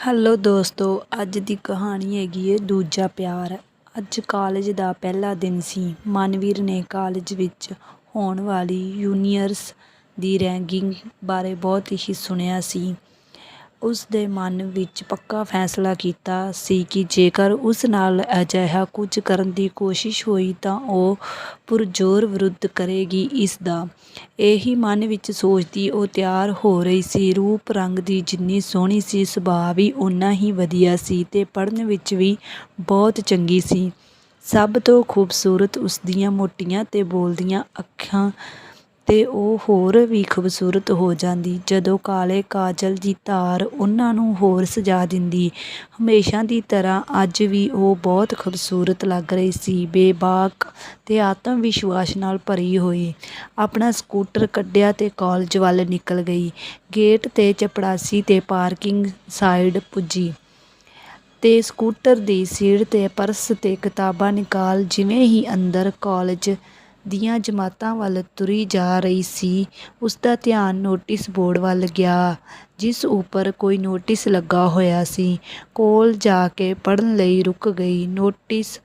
Hello ਦੋਸਤੋ, ਅੱਜ ਦੀ ਕਹਾਣੀ ਹੈਗੀ ਹੈ ਦੂਜਾ ਪਿਆਰ। ਅੱਜ ਕਾਲਜ ਦਾ ਪਹਿਲਾ ਦਿਨ ਸੀ। ਮਨਵੀਰ ਨੇ ਕਾਲਜ ਵਿੱਚ ਹੋਣ ਵਾਲੀ ਯੂਨੀਅਰਸ ਦੀ ਰੈਗਿੰਗ ਬਾਰੇ ਬਹੁਤ ਹੀ ਸੁਣਿਆ ਸੀ। ਉਸ ਦੇ ਮਨ ਵਿੱਚ ਪੱਕਾ ਫੈਸਲਾ ਕੀਤਾ ਸੀ ਕਿ ਜੇਕਰ ਉਸ ਨਾਲ ਅਜਿਹਾ ਕੁਝ ਕਰਨ ਦੀ ਕੋਸ਼ਿਸ਼ ਹੋਈ ਤਾਂ ਉਹ ਪੁਰਜ਼ੋਰ ਵਿਰੋਧ ਕਰੇਗੀ ਇਸ ਦਾ। ਇਹੀ ਮਨ ਵਿੱਚ ਸੋਚਦੀ ਉਹ ਤਿਆਰ ਹੋ ਰਹੀ ਸੀ। ਰੂਪ, ਰੰਗ ਦੀ ਜਿੰਨੀ ਸੋਹਣੀ ਸੀ, ਸੁਭਾਅ ਵੀ ਓਨਾ ਹੀ ਵਧੀਆ ਸੀ ਤੇ ਪੜ੍ਹਨ ਵਿੱਚ ਵੀ ਬਹੁਤ ਚੰਗੀ ਸੀ। ਸਭ ਤੋਂ ਖੂਬਸੂਰਤ ਉਸ ਦੀਆਂ ਮੋਟੀਆਂ ਤੇ ਬੋਲਦੀਆਂ ਅੱਖਾਂ ਤੇ ਉਹ ਹੋਰ ਵੀ ਖੂਬਸੂਰਤ ਹੋ ਜਾਂਦੀ। ਜਦੋਂ ਕਾਲੇ ਕਾਜਲ ਦੀ ਧਾਰ ਉਹਨਾਂ ਨੂੰ ਹੋਰ ਸਜਾ ਦਿੰਦੀ, ਹਮੇਸ਼ਾ ਦੀ ਤਰ੍ਹਾਂ ਅੱਜ ਵੀ ਉਹ ਬਹੁਤ ਖੂਬਸੂਰਤ ਲੱਗ ਰਹੀ ਸੀ। ਬੇਬਾਕ ਅਤੇ ਆਤਮ ਵਿਸ਼ਵਾਸ ਨਾਲ ਭਰੀ ਹੋਈ, ਆਪਣਾ ਸਕੂਟਰ ਕੱਢਿਆ ਅਤੇ ਕਾਲਜ ਵੱਲ ਨਿਕਲ ਗਈ। ਗੇਟ ਤੇ ਚਪੜਾਸੀ ਤੇ ਪਾਰਕਿੰਗ ਸਾਈਡ ਪੁੱਜੀ ਤੇ ਸਕੂਟਰ ਦੀ ਸੀਟ ਤੇ ਪਰਸ ਤੇ ਕਿਤਾਬਾਂ ਨਿਕਾਲ ਜਿਵੇਂ ਹੀ ਅੰਦਰ ਕਾਲਜ ਦੀਆਂ ਜਮਾਤਾਂ ਵੱਲ ਤੁਰੀ ਜਾ ਰਹੀ ਸੀ। ਉਸ ਦਾ ਧਿਆਨ ਨੋਟਿਸ ਬੋਰਡ ਵੱਲ ਗਿਆ, ਜਿਸ ਉੱਪਰ ਕੋਈ ਨੋਟਿਸ ਲੱਗਾ ਹੋਇਆ ਸੀ। ਕੋਲ ਜਾ ਕੇ ਪੜ੍ਹਨ ਲਈ ਰੁਕ ਗਈ। ਨੋਟਿਸ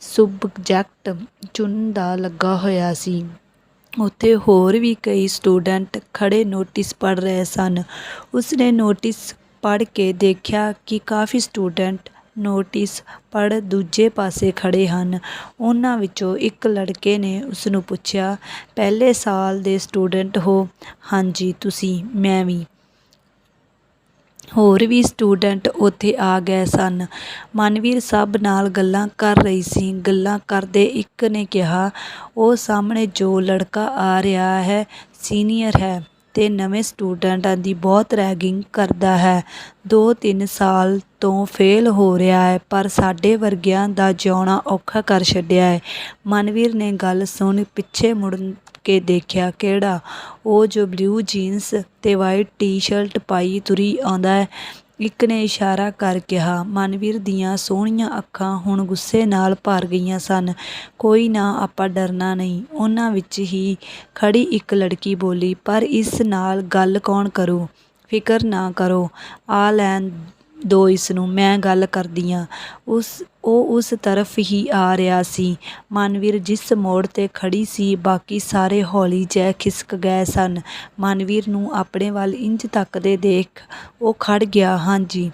ਸੁਬਜੈਕਟ ਚੁਣਨ ਦਾ ਲੱਗਾ ਹੋਇਆ ਸੀ। ਉੱਥੇ ਹੋਰ ਵੀ ਕਈ ਸਟੂਡੈਂਟ ਖੜੇ ਨੋਟਿਸ ਪੜ੍ਹ ਰਹੇ ਸਨ। ਉਸਨੇ ਨੋਟਿਸ ਪੜ੍ਹ ਕੇ ਦੇਖਿਆ ਕਿ ਕਾਫੀ ਸਟੂਡੈਂਟ ਨੋਟਿਸ ਪੜ੍ਹ ਦੂਜੇ ਪਾਸੇ ਖੜ੍ਹੇ ਹਨ। ਉਹਨਾਂ ਵਿੱਚੋਂ ਇੱਕ ਲੜਕੇ ਨੇ ਉਸ ਨੂੰ ਪੁੱਛਿਆ, ਪਹਿਲੇ ਸਾਲ ਦੇ ਸਟੂਡੈਂਟ ਹੋ? ਹਾਂਜੀ, ਤੁਸੀਂ, ਮੈਂ ਵੀ। ਹੋਰ ਵੀ ਸਟੂਡੈਂਟ ਉੱਥੇ ਆ ਗਏ ਸਨ। ਮਨਵੀਰ ਸਭ ਨਾਲ ਗੱਲਾਂ ਕਰ ਰਹੀ ਸੀ। ਗੱਲਾਂ ਕਰਦੇ ਇੱਕ ਨੇ ਕਿਹਾ, ਉਹ ਸਾਹਮਣੇ ਜੋ ਲੜਕਾ ਆ ਰਿਹਾ ਹੈ, ਸੀਨੀਅਰ ਹੈ। ਅਤੇ ਨਵੇਂ ਸਟੂਡੈਂਟਾਂ ਦੀ ਬਹੁਤ ਰੈਗਿੰਗ ਕਰਦਾ ਹੈ। ਦੋ ਤਿੰਨ ਸਾਲ ਤੋਂ ਫੇਲ ਹੋ ਰਿਹਾ ਹੈ, ਪਰ ਸਾਡੇ ਵਰਗਿਆਂ ਦਾ ਜਿਉਣਾ ਔਖਾ ਕਰ ਛੱਡਿਆ ਹੈ। ਮਨਵੀਰ ਨੇ ਗੱਲ ਸੁਣ ਪਿੱਛੇ ਮੁੜ ਕੇ ਦੇਖਿਆ ਕਿਹੜਾ। ਉਹ ਜੋ ਬਲੂ ਜੀਨਸ ਅਤੇ ਵਾਈਟ ਟੀ-ਸ਼ਰਟ ਪਾਈ ਤੁਰੀ ਆਉਂਦਾ ਹੈ। ਇੱਕ ਨੇ ਇਸ਼ਾਰਾ ਕਰ ਕਿਹਾ, ਮਨਵੀਰ ਦੀਆਂ ਸੋਹਣੀਆਂ ਅੱਖਾਂ ਹੁਣ ਗੁੱਸੇ ਨਾਲ ਭਰ ਗਈਆਂ ਸਨ। ਕੋਈ ਨਾ, ਆਪਾਂ ਡਰਨਾ ਨਹੀਂ। ਉਹਨਾਂ ਵਿੱਚ ਹੀ ਖੜੀ ਇੱਕ ਲੜਕੀ ਬੋਲੀ, ਪਰ ਇਸ ਨਾਲ ਗੱਲ ਕੌਣ ਕਰੂ? ਫਿਕਰ ਨਾ ਕਰੋ। ਆ ਲੈਣ ਦੋ ਇਸ ਨੂੰ, ਮੈਂ ਗੱਲ ਕਰਦੀ ਆਂ। ਉਸ ਉਹ ਉਸ ਤਰਫ ਹੀ ਆ ਰਿਹਾ ਸੀ। ਮਨਵੀਰ ਜਿਸ ਮੋੜ ਤੇ ਖੜੀ ਸੀ, ਬਾਕੀ ਸਾਰੇ ਹੌਲੀ ਜੈ ਖਿਸਕ ਗਏ ਸਨ। ਮਨਵੀਰ ਨੂੰ ਆਪਣੇ ਵੱਲ ਇੰਜ ਤੱਕਦੇ ਦੇਖ ਉਹ ਖੜ ਗਿਆ, ਹਾਂਜੀ,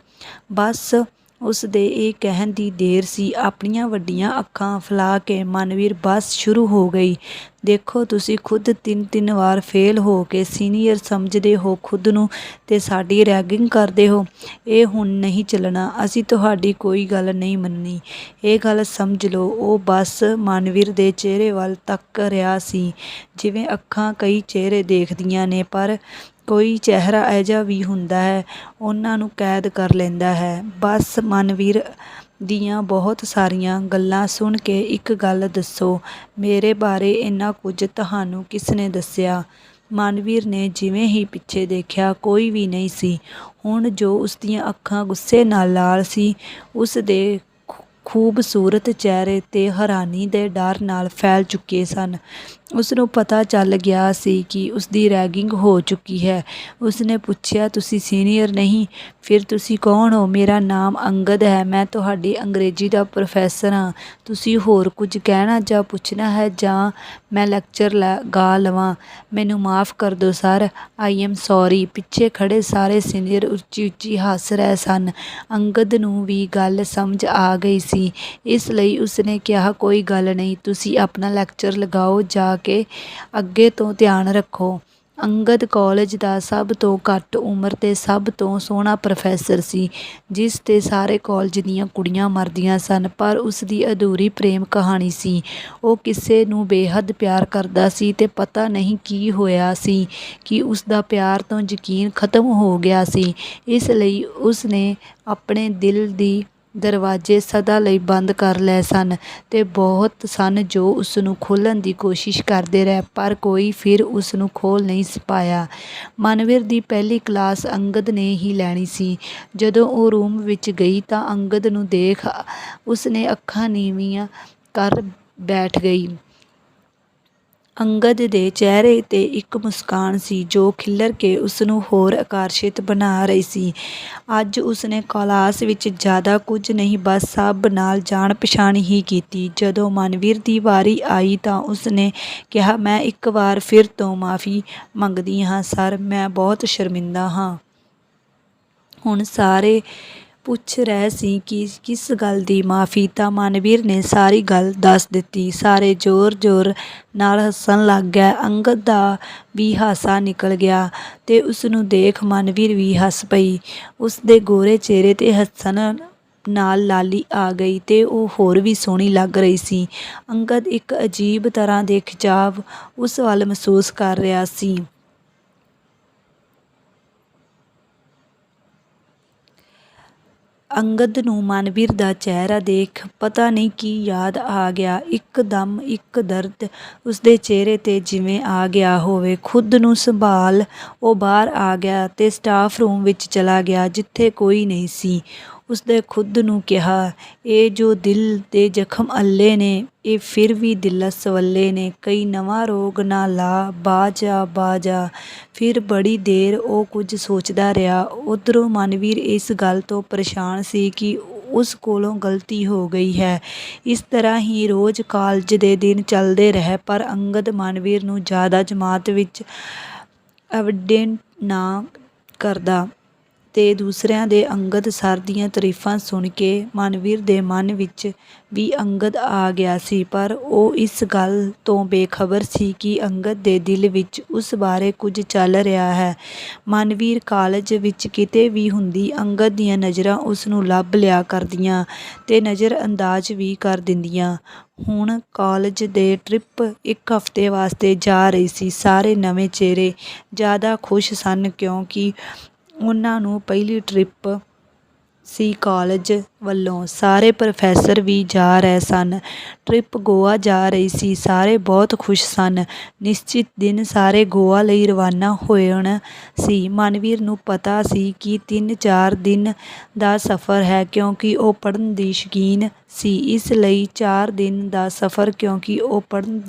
ਬਸ ਉਸ ਦੇ ਇਹ ਕਹਿਣ ਦੀ ਦੇਰ ਸੀ, ਆਪਣੀਆਂ ਵੱਡੀਆਂ ਅੱਖਾਂ ਫੈਲਾ ਕੇ ਮਨਵੀਰ ਬੱਸ ਸ਼ੁਰੂ ਹੋ ਗਈ। ਦੇਖੋ ਤੁਸੀਂ ਖੁਦ ਤਿੰਨ ਤਿੰਨ ਵਾਰ ਫੇਲ ਹੋ ਕੇ ਸੀਨੀਅਰ ਸਮਝਦੇ ਹੋ ਖੁਦ ਨੂੰ ਤੇ ਸਾਡੀ ਰੈਗਿੰਗ ਕਰਦੇ ਹੋ। ਇਹ ਹੁਣ ਨਹੀਂ ਚੱਲਣਾ, ਅਸੀਂ ਤੁਹਾਡੀ ਕੋਈ ਗੱਲ ਨਹੀਂ ਮੰਨਣੀ। ਇਹ ਗੱਲ ਸਮਝ ਲਓ, ਉਹ ਬੱਸ ਮਨਵੀਰ ਦੇ ਚਿਹਰੇ ਵੱਲ ਤੱਕ ਰਿਹਾ ਸੀ, ਜਿਵੇਂ ਅੱਖਾਂ ਕਈ ਚਿਹਰੇ ਦੇਖਦੀਆਂ ਨੇ, ਪਰ ਕੋਈ ਚਿਹਰਾ ਇਹੋ ਜਿਹਾ ਵੀ ਹੁੰਦਾ ਹੈ, ਉਹਨਾਂ ਨੂੰ ਕੈਦ ਕਰ ਲੈਂਦਾ ਹੈ। ਬਸ ਮਨਵੀਰ ਦੀਆਂ ਬਹੁਤ ਸਾਰੀਆਂ ਗੱਲਾਂ ਸੁਣ ਕੇ ਇੱਕ ਗੱਲ ਦੱਸੋ, ਮੇਰੇ ਬਾਰੇ ਇੰਨਾ ਕੁਝ ਤੁਹਾਨੂੰ ਕਿਸ ਨੇ ਦੱਸਿਆ? ਮਨਵੀਰ ਨੇ ਜਿਵੇਂ ਹੀ ਪਿੱਛੇ ਦੇਖਿਆ, ਕੋਈ ਵੀ ਨਹੀਂ ਸੀ। ਹੁਣ ਜੋ ਉਸ ਦੀਆਂ ਅੱਖਾਂ ਗੁੱਸੇ ਨਾਲ ਲਾਲ ਸੀ, ਉਸ ਦੇ ਖੂਬਸੂਰਤ ਚਿਹਰੇ ਤੇ ਹੈਰਾਨੀ ਦੇ ਡਰ ਨਾਲ ਫੈਲ ਚੁੱਕੇ ਸਨ। ਉਸ ਨੂੰ ਪਤਾ ਚੱਲ ਗਿਆ ਸੀ ਕਿ ਉਸ ਦੀ ਰੈਗਿੰਗ ਹੋ ਚੁੱਕੀ ਹੈ। ਉਸ ਨੇ ਪੁੱਛਿਆ, ਤੁਸੀਂ ਸੀਨੀਅਰ ਨਹੀਂ? ਫਿਰ ਤੁਸੀਂ ਕੌਣ ਹੋ? ਮੇਰਾ ਨਾਮ ਅੰਗਦ ਹੈ। ਮੈਂ ਤੁਹਾਡੀ ਅੰਗਰੇਜ਼ੀ ਦਾ ਪ੍ਰੋਫੈਸਰ ਹਾਂ। ਤੁਸੀਂ ਹੋਰ ਕੁਝ ਕਹਿਣਾ ਜਾਂ ਪੁੱਛਣਾ ਹੈ ਜਾਂ ਮੈਂ ਲੈਕਚਰ ਲਗਾ ਲਵਾਂ? ਮੈਨੂੰ ਮਾਫ ਕਰ ਦਿਓ, ਸਰ। I am sorry. ਪਿੱਛੇ ਖੜੇ ਸਾਰੇ ਸੀਨੀਅਰ ਉੱਚੀ ਉੱਚੀ ਹੱਸ ਰਹੇ ਸਨ। ਅੰਗਦ ਨੂੰ ਵੀ ਗੱਲ ਸਮਝ ਆ ਗਈ ਸੀ। ਇਸ ਲਈ ਉਸਨੇ ਕਿਹਾ, ਕੋਈ ਗੱਲ ਨਹੀਂ, ਤੁਸੀਂ ਆਪਣਾ ਲੈਕਚਰ ਲਗਾਓ, ਜਾ ਕੇ ਅੱਗੇ ਤੋਂ ਧਿਆਨ ਰੱਖੋ। ਅੰਗਦ ਕਾਲਜ ਦਾ ਸਭ ਤੋਂ ਘੱਟ ਉਮਰ ਤੇ ਸਭ ਤੋਂ ਸੋਹਣਾ ਪ੍ਰੋਫੈਸਰ ਸੀ, ਜਿਸ ਤੇ ਸਾਰੇ ਕਾਲਜ ਦੀਆਂ ਕੁੜੀਆਂ ਮਰਦੀਆਂ ਸਨ, ਪਰ ਉਸ ਦੀ ਅਧੂਰੀ ਪ੍ਰੇਮ ਕਹਾਣੀ ਸੀ। ਉਹ ਕਿਸੇ ਨੂੰ ਬੇਹੱਦ ਪਿਆਰ ਕਰਦਾ ਸੀ ਤੇ ਪਤਾ ਨਹੀਂ ਕੀ ਹੋਇਆ ਸੀ ਕਿ ਉਸ ਦਾ ਪਿਆਰ ਤੋਂ ਯਕੀਨ ਖਤਮ ਹੋ ਗਿਆ ਸੀ। ਇਸ ਲਈ ਉਸ ਨੇ ਆਪਣੇ ਦਿਲ ਦੀ ਦਰਵਾਜ਼ੇ ਸਦਾ ਲਈ ਬੰਦ ਕਰ ਲਏ ਸਨ ਅਤੇ ਬਹੁਤ ਸਨ ਜੋ ਉਸ ਨੂੰ ਖੋਲ੍ਹਣ ਦੀ ਕੋਸ਼ਿਸ਼ ਕਰਦੇ ਰਹੇ, ਪਰ ਕੋਈ ਫਿਰ ਉਸ ਨੂੰ ਖੋਲ੍ਹ ਨਹੀਂ ਪਾਇਆ। ਮਨਵੀਰ ਦੀ ਪਹਿਲੀ ਕਲਾਸ ਅੰਗਦ ਨੇ ਹੀ ਲੈਣੀ ਸੀ। ਜਦੋਂ ਉਹ ਰੂਮ ਵਿੱਚ ਗਈ ਤਾਂ ਅੰਗਦ ਨੂੰ ਦੇਖ ਉਸ ਨੇ ਅੱਖਾਂ ਨੀਵੀਆਂ ਕਰ ਬੈਠ ਗਈ। ਅੰਗਦ ਦੇ ਚਿਹਰੇ 'ਤੇ ਇੱਕ ਮੁਸਕਾਨ ਸੀ ਜੋ ਖਿੱਲਰ ਕੇ ਉਸਨੂੰ ਹੋਰ ਆਕਰਸ਼ਿਤ ਬਣਾ ਰਹੀ ਸੀ। ਅੱਜ ਉਸਨੇ ਕਲਾਸ ਵਿੱਚ ਜ਼ਿਆਦਾ ਕੁਝ ਨਹੀਂ ਬਸ ਸਭ ਨਾਲ ਜਾਣ-ਪਛਾਣ ਹੀ ਕੀਤੀ। ਜਦੋਂ ਮਨਵੀਰ ਦੀ ਵਾਰੀ ਆਈ ਤਾਂ ਉਸਨੇ ਕਿਹਾ, "ਮੈਂ ਇੱਕ ਵਾਰ ਫਿਰ ਤੋਂ ਮਾਫ਼ੀ ਮੰਗਦੀ ਹਾਂ ਸਰ, ਮੈਂ ਬਹੁਤ ਸ਼ਰਮਿੰਦਾ ਹਾਂ।" ਹੁਣ ਸਾਰੇ ਪੁੱਛ ਰਹੇ ਸੀ ਕਿ ਕਿਸ ਗੱਲ ਦੀ ਮਾਫ਼ੀ, ਤਾਂ ਮਨਵੀਰ ਨੇ ਸਾਰੀ ਗੱਲ ਦੱਸ ਦਿੱਤੀ। ਸਾਰੇ ਜ਼ੋਰ-ਜ਼ੋਰ ਨਾਲ ਹੱਸਣ ਲੱਗ ਗਏ। ਅੰਗਦ ਦਾ ਵੀ ਹਾਸਾ ਨਿਕਲ ਗਿਆ ਤੇ ਉਸਨੂੰ ਦੇਖ ਮਨਵੀਰ ਵੀ ਹੱਸ ਪਈ। ਉਸਦੇ ਗੋਰੇ ਚਿਹਰੇ 'ਤੇ ਹੱਸਣ ਨਾਲ ਲਾਲੀ ਆ ਗਈ ਤੇ ਉਹ ਹੋਰ ਵੀ ਸੋਹਣੀ ਲੱਗ ਰਹੀ ਸੀ। ਅੰਗਦ ਇੱਕ ਅਜੀਬ ਤਰ੍ਹਾਂ ਦੇ ਖਿਚਾਵ ਉਸ ਵੱਲ ਮਹਿਸੂਸ ਕਰ ਰਿਹਾ ਸੀ। ਅੰਗਦ ਨੂੰ ਮਨਵੀਰ ਦਾ ਚਿਹਰਾ ਦੇਖ ਪਤਾ ਨਹੀਂ ਕੀ ਯਾਦ ਆ ਗਿਆ। ਇੱਕਦਮ ਇੱਕ ਦਰਦ ਉਸਦੇ ਚਿਹਰੇ 'ਤੇ ਜਿਵੇਂ ਆ ਗਿਆ ਹੋਵੇ। ਖੁਦ ਨੂੰ ਸੰਭਾਲ ਉਹ ਬਾਹਰ ਆ ਗਿਆ ਤੇ ਸਟਾਫ਼ ਰੂਮ ਵਿੱਚ ਚਲਾ ਗਿਆ, ਜਿੱਥੇ ਕੋਈ ਨਹੀਂ ਸੀ। ਉਸਦੇ ਖੁਦ ਨੂੰ ਕਿਹਾ, "ਇਹ ਜੋ ਦਿਲ ਦੇ ਜ਼ਖ਼ਮ ਅੱਲੇ ਨੇ, ਇਹ ਫਿਰ ਵੀ ਦਿਲ ਸੰਵਲੇ ਨੇ। ਕਈ ਨਵਾਂ ਰੋਗ ਨਾ ਲਾ, ਬਾਜ਼ ਆ, ਬਾਜ਼ ਫਿਰ ਬੜੀ ਦੇਰ ਉਹ ਕੁਝ ਸੋਚਦਾ ਰਿਹਾ। ਉੱਧਰੋਂ ਮਨਵੀਰ ਇਸ ਗੱਲ ਤੋਂ ਪਰੇਸ਼ਾਨ ਸੀ ਕਿ ਉਸ ਕੋਲੋਂ ਗ਼ਲਤੀ ਹੋ ਗਈ ਹੈ। ਇਸ ਤਰ੍ਹਾਂ ਹੀ ਰੋਜ਼ ਕਾਲਜ ਦੇ ਦਿਨ ਚੱਲਦੇ ਰਹੇ, ਪਰ ਅੰਗਦ ਮਨਵੀਰ ਨੂੰ ਜ਼ਿਆਦਾ ਜਮਾਤ ਵਿੱਚ ਅਵੈਂਡਟ ਨਾ ਕਰਦਾ ਤੇ ਦੂਸਰਿਆਂ ਦੇ ਅੰਗਦ ਸਰ ਦੀਆਂ ਤਾਰੀਫ਼ਾਂ ਸੁਣ ਕੇ ਮਨਵੀਰ ਦੇ ਮਨ ਵਿੱਚ ਵੀ ਅੰਗਦ ਆ ਗਿਆ ਸੀ, ਪਰ ਉਹ ਇਸ ਗੱਲ ਤੋਂ ਬੇਖ਼ਬਰ ਸੀ ਕਿ ਅੰਗਦ ਦੇ ਦਿਲ ਵਿੱਚ ਉਸ ਬਾਰੇ ਕੁਝ ਚੱਲ ਰਿਹਾ ਹੈ। ਮਨਵੀਰ ਕਾਲਜ ਵਿੱਚ ਕਿਤੇ ਵੀ ਹੁੰਦੀ, ਅੰਗਦ ਦੀਆਂ ਨਜ਼ਰਾਂ ਉਸਨੂੰ ਲੱਭ ਲਿਆ ਕਰਦੀਆਂ ਤੇ ਨਜ਼ਰ-ਅੰਦਾਜ਼ ਵੀ ਕਰ ਦਿੰਦੀਆਂ। ਹੁਣ ਕਾਲਜ ਦੇ ਟਰਿਪ ਇੱਕ ਹਫ਼ਤੇ ਵਾਸਤੇ ਜਾ ਰਹੀ ਸੀ। ਸਾਰੇ ਨਵੇਂ ਚਿਹਰੇ ਜ਼ਿਆਦਾ ਖੁਸ਼ ਸਨ ਕਿਉਂਕਿ ਉਹਨਾਂ ਨੂੰ ਪਹਿਲੀ ਟਰਿਪ ਸੀ ਕਾਲਜ ਵੱਲੋਂ। ਸਾਰੇ ਪ੍ਰੋਫੈਸਰ ਵੀ ਜਾ ਰਹੇ ਸਨ। ਟਰਿਪ ਗੋਆ ਜਾ ਰਹੀ ਸੀ। ਸਾਰੇ ਬਹੁਤ ਖੁਸ਼ ਸਨ। ਨਿਸ਼ਚਿਤ ਦਿਨ ਸਾਰੇ ਗੋਆ ਲਈ ਰਵਾਨਾ ਹੋਣਾ ਸੀ। ਮਨਵੀਰ ਨੂੰ ਪਤਾ ਸੀ ਕਿ ਤਿੰਨ-ਚਾਰ ਦਿਨ ਦਾ ਸਫ਼ਰ ਹੈ ਕਿਉਂਕਿ ਉਹ ਪੜ੍ਹਨ ਦੀ ਸ਼ੌਕੀਨ ਸੀ, ਇਸ ਲਈ ਚਾਰ ਦਿਨ ਦਾ ਸਫ਼ਰ ਕਿਉਂਕਿ ਉਹ ਪੜ੍ਹਨ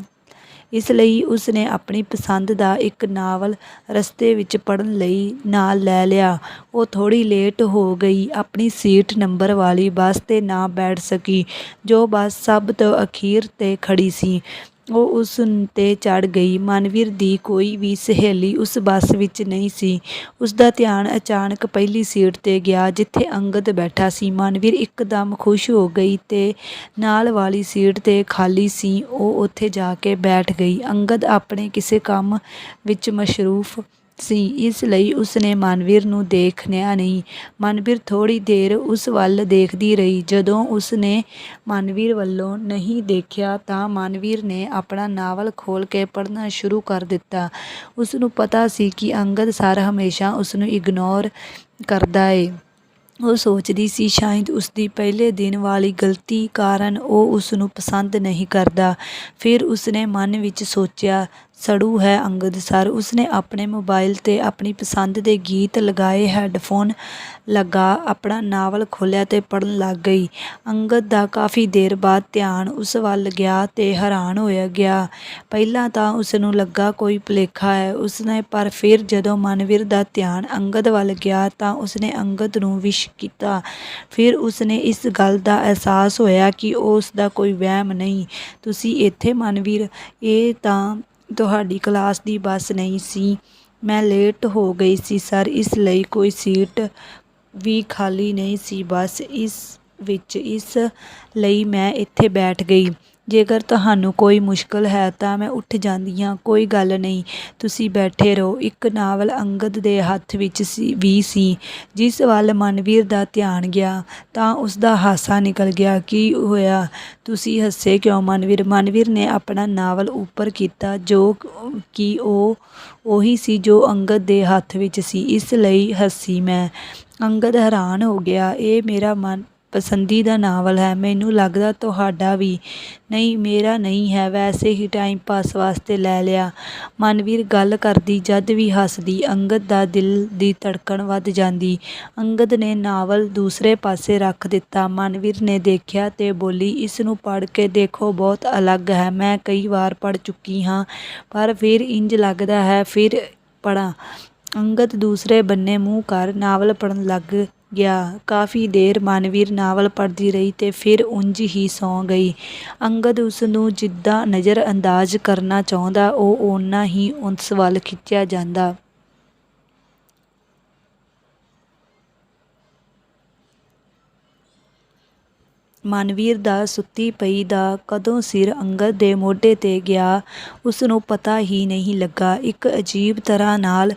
ਇਸ ਲਈ ਉਸਨੇ ਆਪਣੀ ਪਸੰਦ ਦਾ ਇੱਕ ਨਾਵਲ ਰਸਤੇ ਵਿੱਚ ਪੜ੍ਹਨ ਲਈ ਨਾਲ ਲੈ ਲਿਆ। ਉਹ ਥੋੜ੍ਹੀ ਲੇਟ ਹੋ ਗਈ। ਆਪਣੀ ਸੀਟ ਨੰਬਰ ਵਾਲੀ ਬੱਸ 'ਤੇ ਨਾ ਬੈਠ ਸਕੀ, ਜੋ ਬੱਸ ਸਭ ਤੋਂ ਅਖ਼ੀਰ 'ਤੇ ਖੜ੍ਹੀ ਸੀ। ਉਹ ਉਸ 'ਤੇ ਚੜ੍ਹ ਗਈ। ਮਨਵੀਰ ਦੀ ਕੋਈ ਵੀ ਸਹੇਲੀ ਉਸ ਬੱਸ ਵਿੱਚ ਨਹੀਂ ਸੀ। ਉਸਦਾ ਧਿਆਨ ਅਚਾਨਕ ਪਹਿਲੀ ਸੀਟ 'ਤੇ ਗਿਆ, ਜਿੱਥੇ ਅੰਗਦ ਬੈਠਾ ਸੀ। ਮਨਵੀਰ ਇੱਕਦਮ ਖੁਸ਼ ਹੋ ਗਈ ਤੇ ਨਾਲ ਵਾਲੀ ਸੀਟ ਤੇ ਖਾਲੀ ਸੀ, ਉਹ ਉੱਥੇ ਜਾ ਕੇ ਬੈਠ ਗਈ। ਅੰਗਦ ਆਪਣੇ ਕਿਸੇ ਕੰਮ ਵਿੱਚ ਮਸਰੂਫ਼ ਸੀ, ਇਸ ਲਈ ਉਸਨੇ ਮਨਵੀਰ ਨੂੰ ਦੇਖਿਆ ਨਹੀਂ। ਮਨਵੀਰ ਥੋੜ੍ਹੀ ਦੇਰ ਉਸ ਵੱਲ ਦੇਖਦੀ ਰਹੀ। ਜਦੋਂ ਉਸਨੇ ਮਨਵੀਰ ਵੱਲੋਂ ਨਹੀਂ ਦੇਖਿਆ ਤਾਂ ਮਨਵੀਰ ਨੇ ਆਪਣਾ ਨਾਵਲ ਖੋਲ ਕੇ ਪੜ੍ਹਨਾ ਸ਼ੁਰੂ ਕਰ ਦਿੱਤਾ। ਉਸਨੂੰ ਪਤਾ ਸੀ ਕਿ ਅੰਗਦ ਸਰ ਹਮੇਸ਼ਾ ਉਸਨੂੰ ਇਗਨੋਰ ਕਰਦਾ ਏ। ਉਹ ਸੋਚਦੀ ਸੀ ਸ਼ਾਇਦ ਉਸਦੀ ਪਹਿਲੇ ਦਿਨ ਵਾਲੀ ਗ਼ਲਤੀ ਕਾਰਨ ਉਹ ਉਸਨੂੰ ਪਸੰਦ ਨਹੀਂ ਕਰਦਾ। ਫਿਰ ਉਸਨੇ ਮਨ ਵਿੱਚ ਸੋਚਿਆ, "ਸੜੂ ਹੈ ਅੰਗਦ ਸਰ।" ਉਸਨੇ ਆਪਣੇ ਮੋਬਾਈਲ 'ਤੇ ਆਪਣੀ ਪਸੰਦ ਦੇ ਗੀਤ ਲਗਾਏ, ਹੈੱਡਫ਼ੋਨ ਲਗਾ ਆਪਣਾ ਨਾਵਲ ਖੋਲ੍ਹਿਆ ਤੇ ਪੜ੍ਹਨ ਲੱਗ ਗਈ। ਅੰਗਦ ਦਾ ਕਾਫ਼ੀ ਦੇਰ ਬਾਅਦ ਧਿਆਨ ਉਸ ਵੱਲ ਗਿਆ ਤੇ ਹੈਰਾਨ ਹੋਇਆ ਗਿਆ। ਪਹਿਲਾਂ ਤਾਂ ਉਸਨੂੰ ਲੱਗਾ ਕੋਈ ਭੁਲੇਖਾ ਹੈ ਉਸਨੇ ਪਰ ਫਿਰ ਜਦੋਂ ਮਨਵੀਰ ਦਾ ਧਿਆਨ ਅੰਗਦ ਵੱਲ ਗਿਆ ਤਾਂ ਉਸਨੇ ਅੰਗਦ ਨੂੰ ਵਿਸ਼ ਕੀਤਾ। ਫਿਰ ਉਸਨੇ ਇਸ ਗੱਲ ਦਾ ਅਹਿਸਾਸ ਹੋਇਆ ਕਿ ਉਸ ਦਾ ਕੋਈ ਵਹਿਮ ਨਹੀਂ। "ਤੁਸੀਂ ਇੱਥੇ ਮਨਵੀਰ, ਇਹ ਤਾਂ ਤੁਹਾਡੀ ਕਲਾਸ ਦੀ ਬੱਸ ਨਹੀਂ ਸੀ। ਮੈਂ ਲੇਟ ਹੋ ਗਈ ਸੀ ਸਰ, ਇਸ ਲਈ ਕੋਈ ਸੀਟ ਵੀ ਖਾਲੀ ਨਹੀਂ ਸੀ ਬੱਸ ਇਸ ਵਿੱਚ, ਇਸ ਲਈ ਮੈਂ ਇੱਥੇ ਬੈਠ ਗਈ। ਜੇਕਰ ਤੁਹਾਨੂੰ ਕੋਈ ਮੁਸ਼ਕਲ ਹੈ ਤਾਂ ਮੈਂ ਉੱਠ ਜਾਂਦੀ ਹਾਂ।" "ਕੋਈ ਗੱਲ ਨਹੀਂ, ਤੁਸੀਂ ਬੈਠੇ ਰਹੋ।" ਇੱਕ ਨਾਵਲ ਅੰਗਦ ਦੇ ਹੱਥ ਵਿੱਚ ਸੀ ਵੀ ਸੀ, ਜਿਸ ਵੱਲ ਮਨਵੀਰ ਦਾ ਧਿਆਨ ਗਿਆ ਤਾਂ ਉਸਦਾ ਹਾਸਾ ਨਿਕਲ ਗਿਆ। "ਕੀ ਹੋਇਆ, ਤੁਸੀਂ ਹੱਸੇ ਕਿਉਂ ਮਨਵੀਰ?" ਮਨਵੀਰ ਨੇ ਆਪਣਾ ਨਾਵਲ ਉੱਪਰ ਕੀਤਾ, ਜੋ ਕਿ ਉਹ ਉਹੀ ਸੀ ਜੋ ਅੰਗਦ ਦੇ ਹੱਥ ਵਿੱਚ ਸੀ, "ਇਸ ਲਈ ਹੱਸੀ ਮੈਂ।" ਅੰਗਦ ਹੈਰਾਨ ਹੋ ਗਿਆ, "ਇਹ ਮੇਰਾ ਮਨ ਪਸੰਦੀਦਾ ਨਾਵਲ ਹੈ। ਮੈਨੂੰ ਲੱਗਦਾ ਤੁਹਾਡਾ ਵੀ ਨਹੀਂ, ਮੇਰਾ ਨਹੀਂ ਹੈ। ਵੈਸੇ ਹੀ ਟਾਈਮ ਪਾਸ ਵਾਸਤੇ ਲੈ ਲਿਆ। ਮਨਵੀਰ, ਗੱਲ ਕਰਦੀ, ਜਦ ਵੀ ਹੱਸਦੀ, ਅੰਗਦ ਦਾ ਦਿਲ ਦੀ ਧੜਕਣ ਵੱਧ ਜਾਂਦੀ। ਅੰਗਦ ਨੇ ਨਾਵਲ ਦੂਸਰੇ ਪਾਸੇ ਰੱਖ ਦਿੱਤਾ। ਮਨਵੀਰ ਨੇ ਦੇਖਿਆ ਤੇ ਬੋਲੀ, ਇਸ ਨੂੰ ਪੜ੍ਹ ਕੇ ਦੇਖੋ, ਬਹੁਤ ਅਲੱਗ ਹੈ। ਮੈਂ ਕਈ ਵਾਰ ਪੜ੍ਹ ਚੁੱਕੀ ਹਾਂ, ਪਰ ਫਿਰ ਇੰਜ ਲੱਗਦਾ ਹੈ, ਫਿਰ ਪੜ੍ਹਾਂ। ਅੰਗਦ ਦੂਸਰੇ ਬੰਨੇ ਮੂੰਹ ਕਰ ਨਾਵਲ ਪੜ੍ਹਨ ਲੱਗ ਗਿਆ। ਕਾਫੀ ਦੇਰ ਮਨਵੀਰ ਨਾਵਲ ਪੜ੍ਹਦੀ ਰਹੀ ਤੇ ਫਿਰ ਉਂਝ ਹੀ ਸੌਂ ਗਈ। ਅੰਗਦ ਉਸ ਨੂੰ ਜਿੱਦਾਂ ਨਜ਼ਰ ਅੰਦਾਜ਼ ਕਰਨਾ ਚਾਹੁੰਦਾ, ਉਹ ਓਨਾ ਹੀ ਉਸ ਵੱਲ ਖਿੱਚਿਆ ਜਾਂਦਾ। ਮਨਵੀਰ ਦਾ ਸੁੱਤੀ ਪਈ ਦਾ ਕਦੋਂ ਸਿਰ ਅੰਗਦ ਦੇ ਮੋਢੇ ਤੇ ਗਿਆ ਉਸ ਨੂੰ ਪਤਾ ਹੀ ਨਹੀਂ ਲੱਗਾ। ਇੱਕ ਅਜੀਬ ਤਰ੍ਹਾਂ ਨਾਲ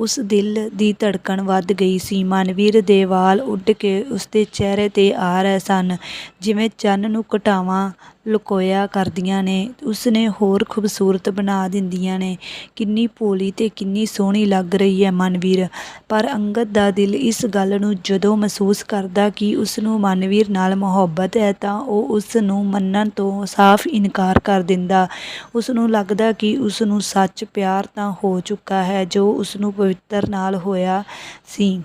ਉਸ ਦਿਲ ਦੀ ਧੜਕਣ ਵੱਧ ਗਈ ਸੀ। ਮਨਵੀਰ ਦੇ ਵਾਲ ਉੱਡ ਕੇ ਉਸਦੇ ਚਿਹਰੇ ਤੇ ਆ ਰਹੇ ਸਨ। ਜਿਵੇਂ ਚੰਨ ਨੂੰ ਘਟਾਵਾਂ ਲੁਕੋਇਆ ਕਰਦੀਆਂ ਨੇ, ਉਸਨੇ ਹੋਰ ਖੂਬਸੂਰਤ ਬਣਾ ਦਿੰਦੀਆਂ ਨੇ। ਕਿੰਨੀ ਭੋਲੀ ਤੇ ਕਿੰਨੀ ਸੋਹਣੀ ਲੱਗ ਰਹੀ ਹੈ ਮਨਵੀਰ। ਪਰ ਅੰਗਦ ਦਾ ਦਿਲ ਇਸ ਗੱਲ ਨੂੰ ਜਦੋਂ ਮਹਿਸੂਸ ਕਰਦਾ ਕਿ ਉਸ ਨੂੰ ਮਨਵੀਰ ਨਾਲ ਮੁਹੱਬਤ ਹੈ ਤਾਂ ਉਹ ਉਸ ਨੂੰ ਮੰਨਣ ਤੋਂ ਸਾਫ਼ ਇਨਕਾਰ ਕਰ ਦਿੰਦਾ। ਉਸ ਨੂੰ ਲੱਗਦਾ ਕਿ ਉਸ ਨੂੰ ਸੱਚ ਪਿਆਰ ਤਾਂ ਹੋ ਚੁੱਕਾ ਹੈ, ਜੋ ਉਸ ਨੂੰ ਪਵਿੱਤਰ ਨਾਲ ਹੋਇਆ ਸੀ।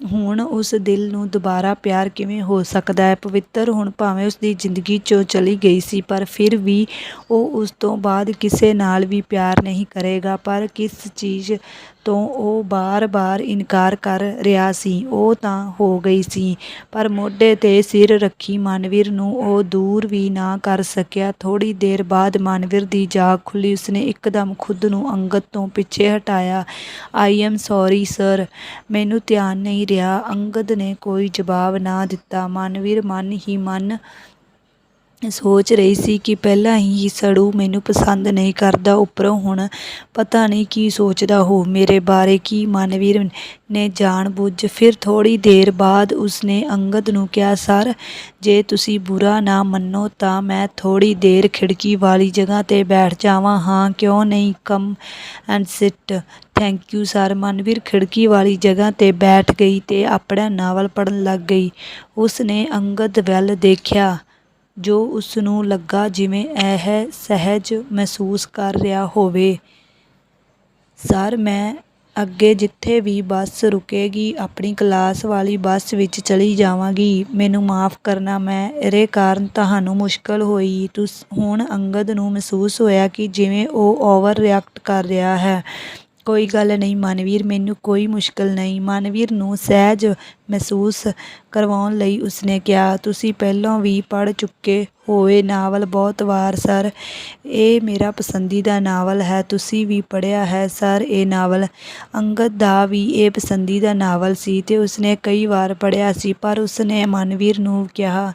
ਹੁਣ ਉਸ ਦਿਲ ਨੂੰ ਦੁਬਾਰਾ ਪਿਆਰ ਕਿਵੇਂ ਹੋ ਸਕਦਾ ਹੈ? ਪਵਿੱਤਰ ਹੁਣ ਭਾਵੇਂ ਉਸ ਦੀ ਜ਼ਿੰਦਗੀ 'ਚੋਂ ਚਲੀ ਗਈ ਸੀ, ਪਰ ਫਿਰ ਵੀ ਉਹ ਉਸ ਤੋਂ ਬਾਅਦ ਕਿਸੇ ਨਾਲ ਵੀ ਪਿਆਰ ਨਹੀਂ ਕਰੇਗਾ। ਪਰ ਕਿਸ ਚੀਜ਼ ਤੋਂ ਉਹ ਬਾਰ-ਬਾਰ ਇਨਕਾਰ ਕਰ ਰਿਹਾ ਸੀ, ਉਹ ਤਾਂ ਹੋ ਗਈ ਸੀ, ਪਰ ਮੋਢੇ ਤੇ ਸਿਰ ਰੱਖੀ ਮਨਵੀਰ ਨੂੰ ਉਹ ਦੂਰ ਵੀ ਨਾ ਕਰ ਸਕਿਆ। ਥੋੜ੍ਹੀ ਦੇਰ ਬਾਅਦ ਮਾਨਵੀਰ ਦੀ ਜਾਗ ਖੁੱਲ੍ਹੀ ਉਸਨੇ ਇੱਕਦਮ ਖੁਦ ਨੂੰ ਅੰਗਦ ਤੋਂ ਪਿੱਛੇ ਹਟਾਇਆ। ਆਈ ਐਮ ਸੌਰੀ ਸਰ ਮੈਨੂੰ ਧਿਆਨ ਨਹੀਂ ਰਿਹਾ, ਅੰਗਦ ਨੇ ਕੋਈ ਜਵਾਬ ਨਾ ਦਿੱਤਾ। ਮਨਵੀਰ ਮਨ ਹੀ ਮਨ ਸੋਚ ਰਹੀ ਸੀ ਕਿ ਪਹਿਲਾਂ ਹੀ ਸੜੂ ਮੈਨੂੰ ਪਸੰਦ ਨਹੀਂ ਕਰਦਾ ਉੱਪਰੋਂ ਹੁਣ ਪਤਾ ਨਹੀਂ ਕੀ ਸੋਚਦਾ ਹੋ। ਮੇਰੇ ਬਾਰੇ ਕੀ ਮਨਵੀਰ ਨੇ ਜਾਣ-ਬੁੱਝ ਫਿਰ ਥੋੜੀ ਦੇਰ ਬਾਅਦ ਉਸਨੇ ਅੰਗਦ ਨੂੰ ਕਿਹਾ, ਸਰ, ਜੇ ਤੁਸੀਂ ਬੁਰਾ ਨਾ ਮੰਨੋ ਤਾਂ ਮੈਂ ਥੋੜੀ ਦੇਰ ਖਿੜਕੀ ਵਾਲੀ ਜਗ੍ਹਾ ਤੇ ਬੈਠ ਜਾਵਾਂ। ਹਾਂ, ਕਿਉਂ ਨਹੀਂ? Come and sit. Thank you, sir. Manveer ਖਿੜਕੀ ਵਾਲੀ ਜਗ੍ਹਾ ਤੇ ਬੈਠ ਗਈ ਤੇ ਆਪਣਾ ਨਾਵਲ ਪੜ੍ਹਨ ਲੱਗ ਗਈ। ਉਸਨੇ ਅੰਗਦ ਵੱਲ ਦੇਖਿਆ। ਜੋ ਉਸ ਨੂੰ ਲੱਗਾ ਜਿਵੇਂ ਇਹ ਸਹਿਜ ਮਹਿਸੂਸ ਕਰ ਰਿਹਾ ਹੋਵੇ। ਸਰ, ਮੈਂ ਅੱਗੇ ਜਿੱਥੇ ਵੀ ਬੱਸ ਰੁਕੇਗੀ, ਆਪਣੀ ਕਲਾਸ ਵਾਲੀ ਬੱਸ ਵਿੱਚ ਚਲੀ ਜਾਵਾਂਗੀ। ਮੈਨੂੰ ਮਾਫ਼ ਕਰਨਾ, ਮੈਂ ਇਹਦੇ ਕਾਰਨ ਤੁਹਾਨੂੰ ਮੁਸ਼ਕਲ ਹੋਈ। ਤੁਸ ਹੁਣ ਅੰਗਦ ਨੂੰ ਮਹਿਸੂਸ ਹੋਇਆ ਕਿ ਜਿਵੇਂ ਉਹ ਓਵਰ ਰਿਐਕਟ ਕਰ ਰਿਹਾ ਹੈ। ਕੋਈ ਗੱਲ ਨਹੀਂ, ਮਨਵੀਰ, ਮੈਨੂੰ ਕੋਈ ਮੁਸ਼ਕਲ ਨਹੀਂ। ਮਨਵੀਰ ਨੂੰ ਸਹਿਜ ਮਹਿਸੂਸ ਕਰਵਾਉਣ ਲਈ ਉਸਨੇ ਕਿਹਾ, ਤੁਸੀਂ ਪਹਿਲਾਂ ਵੀ ਪੜ੍ਹ ਚੁੱਕੇ ਹੋਏ ਨਾਵਲ ਬਹੁਤ ਵਾਰ, ਸਰ। ਇਹ ਮੇਰਾ ਪਸੰਦੀਦਾ ਨਾਵਲ ਹੈ, ਤੁਸੀਂ ਵੀ ਪੜ੍ਹਿਆ ਹੈ, ਸਰ। ਇਹ ਨਾਵਲ ਅੰਗਦ ਦਾ ਵੀ ਇਹ ਪਸੰਦੀਦਾ ਨਾਵਲ ਸੀ ਤੇ ਉਸਨੇ ਕਈ ਵਾਰ ਪੜ੍ਹਿਆ ਸੀ, ਪਰ ਉਸਨੇ ਮਨਵੀਰ ਨੂੰ ਕਿਹਾ,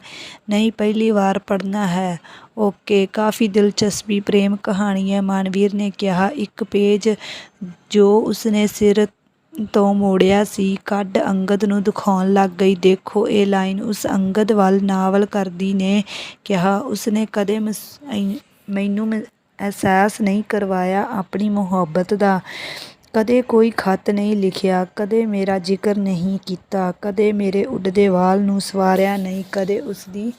ਨਹੀਂ, ਪਹਿਲੀ ਵਾਰ ਪੜ੍ਹਨਾ ਹੈ। ਓਕੇ, ਕਾਫੀ ਦਿਲਚਸਪੀ, ਪ੍ਰੇਮ ਕਹਾਣੀ ਹੈ। ਮਨਵੀਰ ਨੇ ਕਿਹਾ, ਇੱਕ ਪੇਜ ਜੋ ਉਸਨੇ ਸਿਰ ਤੋਂ ਮੋੜਿਆ ਸੀ, ਕੱਢ ਅੰਗਦ ਨੂੰ ਦਿਖਾਉਣ ਲੱਗ ਗਈ। ਦੇਖੋ, ਇਹ ਲਾਈਨ ਉਸ ਅੰਗਦ ਵੱਲ ਨਾਵਲ ਕਰਦੀ ਨੇ ਕਿਹਾ, ਉਸਨੇ ਕਦੇ ਮੈਨੂੰ ਅਹਿਸਾਸ ਨਹੀਂ ਕਰਵਾਇਆ ਆਪਣੀ ਮੁਹੱਬਤ ਦਾ। ਕਦੇ ਕੋਈ ਖਤ ਨਹੀਂ ਲਿਖਿਆ, ਕਦੇ ਮੇਰਾ ਜ਼ਿਕਰ ਨਹੀਂ ਕੀਤਾ, ਕਦੇ ਮੇਰੇ ਉੱਡਦੇ ਵਾਲ ਨੂੰ ਸਵਾਰਿਆ ਨਹੀਂ, ਕਦੇ ਉਸਦੀ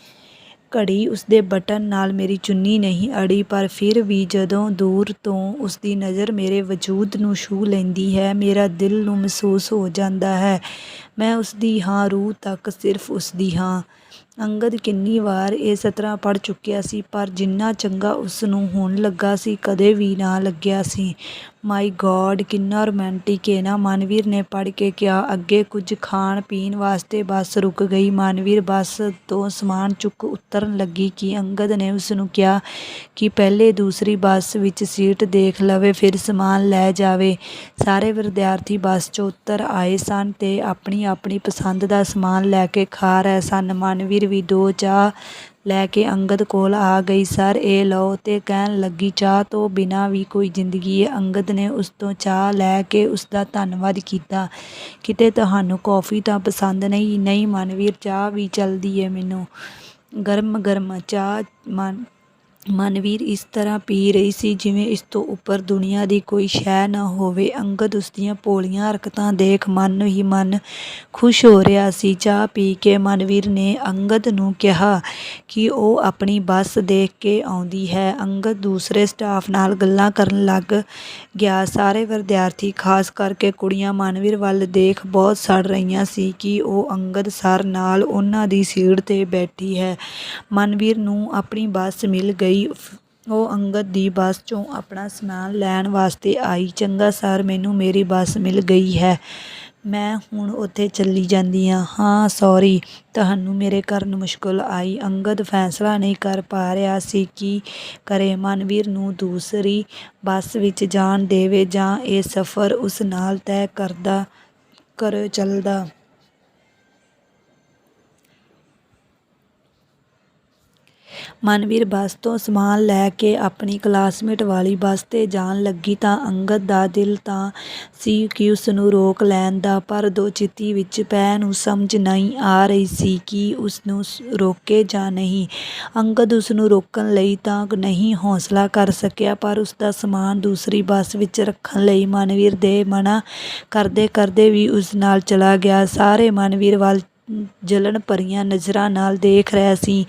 ਘੜੀ ਉਸਦੇ ਬਟਨ ਨਾਲ ਮੇਰੀ ਚੁੰਨੀ ਨਹੀਂ ਅੜੀ, ਪਰ ਫਿਰ ਵੀ ਜਦੋਂ ਦੂਰ ਤੋਂ ਉਸਦੀ ਨਜ਼ਰ ਮੇਰੇ ਵਜੂਦ ਨੂੰ ਛੂਹ ਲੈਂਦੀ ਹੈ, ਮੇਰਾ ਦਿਲ ਨੂੰ ਮਹਿਸੂਸ ਹੋ ਜਾਂਦਾ ਹੈ। ਮੈਂ ਉਸਦੀ ਹਾਂ ਰੂਹ ਤੱਕ ਸਿਰਫ ਉਸਦੀ ਹਾਂ। ਅੰਗਦ ਕਿੰਨੀ ਵਾਰ ਇਸ ਤਰ੍ਹਾਂ ਪੜ ਚੁੱਕਿਆ ਸੀ, ਪਰ ਜਿੰਨਾ ਚੰਗਾ ਉਸ ਨੂੰ ਹੁਣ ਲੱਗਾ ਸੀ, ਕਦੇ ਵੀ ਨਾ ਲੱਗਿਆ ਸੀ। ਮਾਈ ਗੋਡ ਕਿੰਨਾ ਰੋਮਾਂਟਿਕ ਹੈ ਨਾ। ਮਨਵੀਰ ਨੇ ਪੜ੍ਹ ਕੇ ਕਿਹਾ, ਅੱਗੇ ਕੁਝ ਖਾਣ ਪੀਣ ਵਾਸਤੇ ਬੱਸ ਰੁਕ ਗਈ। ਮਨਵੀਰ ਬੱਸ ਤੋਂ ਸਮਾਨ ਚੁੱਕ ਉਤਰਨ ਲੱਗੀ ਕਿ ਅੰਗਦ ਨੇ ਉਸ ਨੂੰ ਕਿਹਾ ਕਿ ਪਹਿਲੇ ਦੂਸਰੀ ਬੱਸ ਵਿੱਚ ਸੀਟ ਦੇਖ ਲਵੇ, ਫਿਰ ਸਮਾਨ ਲੈ ਜਾਵੇ। ਸਾਰੇ ਵਿਦਿਆਰਥੀ ਬੱਸ 'ਚੋਂ ਉਤਰ ਆਏ ਸਨ ਤੇ ਆਪਣੀ ਆਪਣੀ ਪਸੰਦ ਦਾ ਸਮਾਨ ਲੈ ਕੇ ਖਾ ਰਹੇ ਸਨ। ਮਨਵੀਰ ਵੀ ਦੋ ਚਾਹ ਲੈ ਕੇ ਅੰਗਦ ਕੋਲ ਆ ਗਈ। ਸਰ, ਇਹ ਲਓ। ਤੇ ਕਹਿਣ ਲੱਗੀ, ਚਾਹ ਤੋਂ ਬਿਨਾਂ ਵੀ ਕੋਈ ਜ਼ਿੰਦਗੀ ਹੈ ਅੰਗਦ ਨੇ ਉਸ ਤੋਂ ਚਾਹ ਲੈ ਕੇ ਉਸਦਾ ਧੰਨਵਾਦ ਕੀਤਾ। ਕਿਤੇ ਤੁਹਾਨੂੰ ਕੌਫੀ ਤਾਂ ਪਸੰਦ ਨਹੀਂ? ਨਹੀਂ ਮਨਵੀਰ, ਚਾਹ ਵੀ ਚਲਦੀ ਹੈ ਮੈਨੂੰ। ਗਰਮ ਗਰਮ ਚਾਹ ਮਨ ਮਨਵੀਰ ਇਸ ਤਰ੍ਹਾਂ ਪੀ ਰਹੀ ਸੀ ਜਿਵੇਂ ਇਸ ਤੋਂ ਉੱਪਰ ਦੁਨੀਆ ਦੀ ਕੋਈ ਸ਼ੈ ਨਾ ਹੋਵੇ। ਅੰਗਦ ਉਸ ਦੀਆਂ ਭੋਲੀਆਂ ਹਰਕਤਾਂ ਦੇਖ ਮਨ ਹੀ ਮਨ ਖੁਸ਼ ਹੋ ਰਿਹਾ ਸੀ। ਚਾਹ ਪੀ ਕੇ ਮਨਵੀਰ ਨੇ ਅੰਗਦ ਨੂੰ ਕਿਹਾ ਕਿ ਉਹ ਆਪਣੀ ਬੱਸ ਦੇਖ ਕੇ ਆਉਂਦੀ ਹੈ। ਅੰਗਦ ਦੂਸਰੇ ਸਟਾਫ ਨਾਲ ਗੱਲਾਂ ਕਰਨ ਲੱਗ ਗਿਆ। ਸਾਰੇ ਵਿਦਿਆਰਥੀ, ਖਾਸ ਕਰਕੇ ਕੁੜੀਆਂ ਮਨਵੀਰ ਵੱਲ ਦੇਖ ਬਹੁਤ ਸੜ ਰਹੀਆਂ ਸੀ ਕਿ ਉਹ ਅੰਗਦ ਸਰ ਨਾਲ ਉਹਨਾਂ ਦੀ ਸੀਟ ਤੇ ਬੈਠੀ ਹੈ। ਮਨਵੀਰ ਨੂੰ ਆਪਣੀ ਬੱਸ ਮਿਲ ਗਈ। ਉਹ ਅੰਗਦ ਦੀ ਬੱਸ ਚੋਂ ਆਪਣਾ ਸਮਾਨ ਲੈਣ ਵਾਸਤੇ ਆਈ। ਚੰਗਾ ਸਰ ਮੈਨੂੰ ਮੇਰੀ ਬੱਸ ਮਿਲ ਗਈ ਹੈ। ਮੈਂ ਹੁਣ ਉੱਥੇ ਚੱਲੀ ਜਾਂਦੀ ਹਾਂ। ਹਾਂ ਸੌਰੀ ਤੁਹਾਨੂੰ ਮੇਰੇ ਕਰਨ ਮੁਸ਼ਕਲ ਆਈ। ਅੰਗਦ ਫੈਸਲਾ ਨਹੀਂ ਕਰ ਪਾ ਰਿਹਾ ਸੀ ਕੀ ਕਰੇ ਮਨਵੀਰ ਨੂੰ ਦੂਸਰੀ ਬੱਸ ਵਿੱਚ ਜਾਣ ਦੇਵੇ ਜਾਂ ਇਹ ਸਫ਼ਰ ਉਸ ਨਾਲ ਤੈਅ ਕਰਦਾ, ਕਰ ਚੱਲਦਾ। ਮਨਵੀਰ ਬੱਸ ਤੋਂ ਸਮਾਨ ਲੈ ਕੇ ਆਪਣੀ ਕਲਾਸਮੇਟ ਵਾਲੀ ਬੱਸ ਤੇ ਜਾਣ ਲੱਗੀ ਤਾਂ ਅੰਗਦ ਦਾ ਦਿਲ ਤਾਂ ਸੀ ਕਿ ਉਸ ਨੂੰ ਰੋਕ ਲੈਣ ਦਾ, ਪਰ ਦੋ ਚਿੱਤੀ ਵਿੱਚ ਪੈ ਨੂੰ ਸਮਝ ਨਹੀਂ ਆ ਰਹੀ ਸੀ ਕਿ ਉਸ ਨੂੰ ਰੋਕੇ ਜਾਂ ਨਹੀਂ। ਅੰਗਦ ਉਸ ਨੂੰ ਰੋਕਣ ਲਈ ਤਾਂ ਨਹੀਂ ਹੌਸਲਾ ਕਰ ਸਕਿਆ, ਪਰ ਉਸ ਦਾ ਸਮਾਨ ਦੂਸਰੀ ਬੱਸ ਵਿੱਚ ਰੱਖਣ ਲਈ ਮਨਵੀਰ ਦੇ ਮਨਾ ਕਰਦੇ ਕਰਦੇ ਵੀ ਉਸ ਨਾਲ ਚਲਾ ਗਿਆ। ਸਾਰੇ ਮਨਵੀਰ ਵੱਲ ਜਲਣ ਭਰੀਆਂ ਨਜ਼ਰਾਂ ਨਾਲ ਦੇਖ ਰਿਹਾ ਸੀ।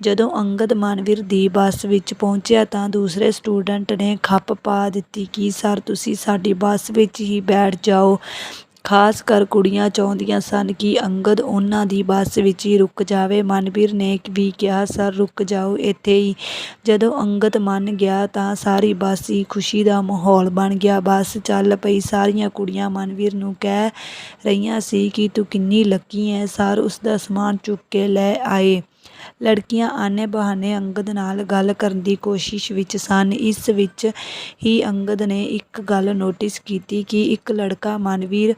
ਜਦੋਂ ਅੰਗਦ ਮਾਨਵੀਰ ਦੀ ਬੱਸ ਵਿੱਚ ਪਹੁੰਚਿਆ ਤਾਂ ਦੂਸਰੇ ਸਟੂਡੈਂਟ ਨੇ ਖੱਪ ਪਾ ਦਿੱਤੀ ਕਿ, ਸਰ, ਤੁਸੀਂ ਸਾਡੀ ਬੱਸ ਵਿੱਚ ਹੀ ਬੈਠ ਜਾਓ। ਖਾਸ ਕਰ ਕੁੜੀਆਂ ਚਾਹੁੰਦੀਆਂ ਸਨ ਕਿ ਅੰਗਦ ਉਹਨਾਂ ਦੀ ਬੱਸ ਵਿੱਚ ਹੀ ਰੁਕ ਜਾਵੇ। ਮਨਵੀਰ ਨੇ ਵੀ ਕਿਹਾ, ਸਰ, ਰੁਕ ਜਾਓ, ਇੱਥੇ ਹੀ। ਜਦੋਂ ਅੰਗਦ ਮੰਨ ਗਿਆ ਤਾਂ ਸਾਰੀ ਬੱਸ ਹੀ ਖੁਸ਼ੀ ਦਾ ਮਾਹੌਲ ਬਣ ਗਿਆ। ਬੱਸ ਚੱਲ ਪਈ। ਸਾਰੀਆਂ ਕੁੜੀਆਂ ਮਨਵੀਰ ਨੂੰ ਕਹਿ ਰਹੀਆਂ ਸੀ ਕਿ, ਤੂੰ ਕਿੰਨੀ ਲੱਕੀ ਹੈ ਸਰ। ਉਸ ਦਾ ਸਮਾਨ ਚੁੱਕ ਕੇ ਲੈ ਆਏ। ਲੜਕੀਆਂ ਆਨੇ ਬਹਾਨੇ ਅੰਗਦ ਨਾਲ ਗੱਲ ਕਰਨ ਦੀ ਕੋਸ਼ਿਸ਼ ਵਿੱਚ ਸਨ। ਇਸ ਵਿੱਚ ਹੀ ਅੰਗਦ ਨੇ ਇੱਕ ਗੱਲ ਨੋਟਿਸ ਕੀਤੀ ਕਿ ਇੱਕ ਲੜਕਾ ਮਨਵੀਰ